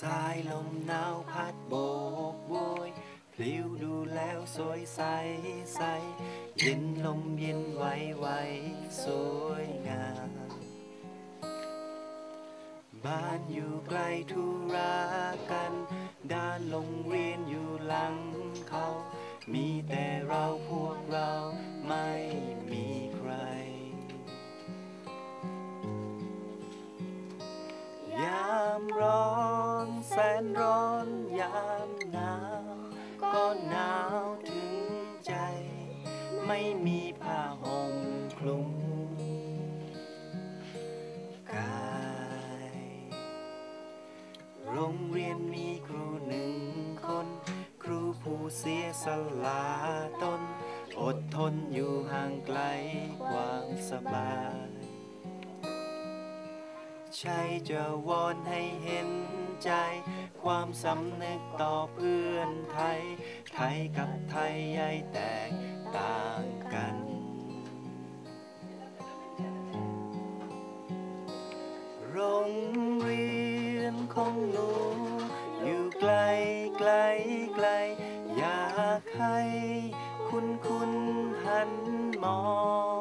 สายลมหนาวพัดโบกโบยพลิ้วดูแล้วสวยใสใสเย็นลมเย็นไหวไหวสวยงามบ้านอยู่ไกลธุรากัน ด้านโรงเรียนอยู่หลัง นแสนร้อนยามหนาว ก็หนาวถึงใจ ไม่มีผ้าห่มคลุมกายโรงเรียนมีครูหนึ่งคน ครูผู้เสียสละตน อดทนอยู่ห่างไกลความสบายใช่จะวอนให้เห็น ความสำนึกต่อเพื่อนไทย ไทยกับไทยใยแตกต่างกัน โรงเรียนของหนู อยู่ไกลไกลไกล อยากให้คุณคุณหันมอง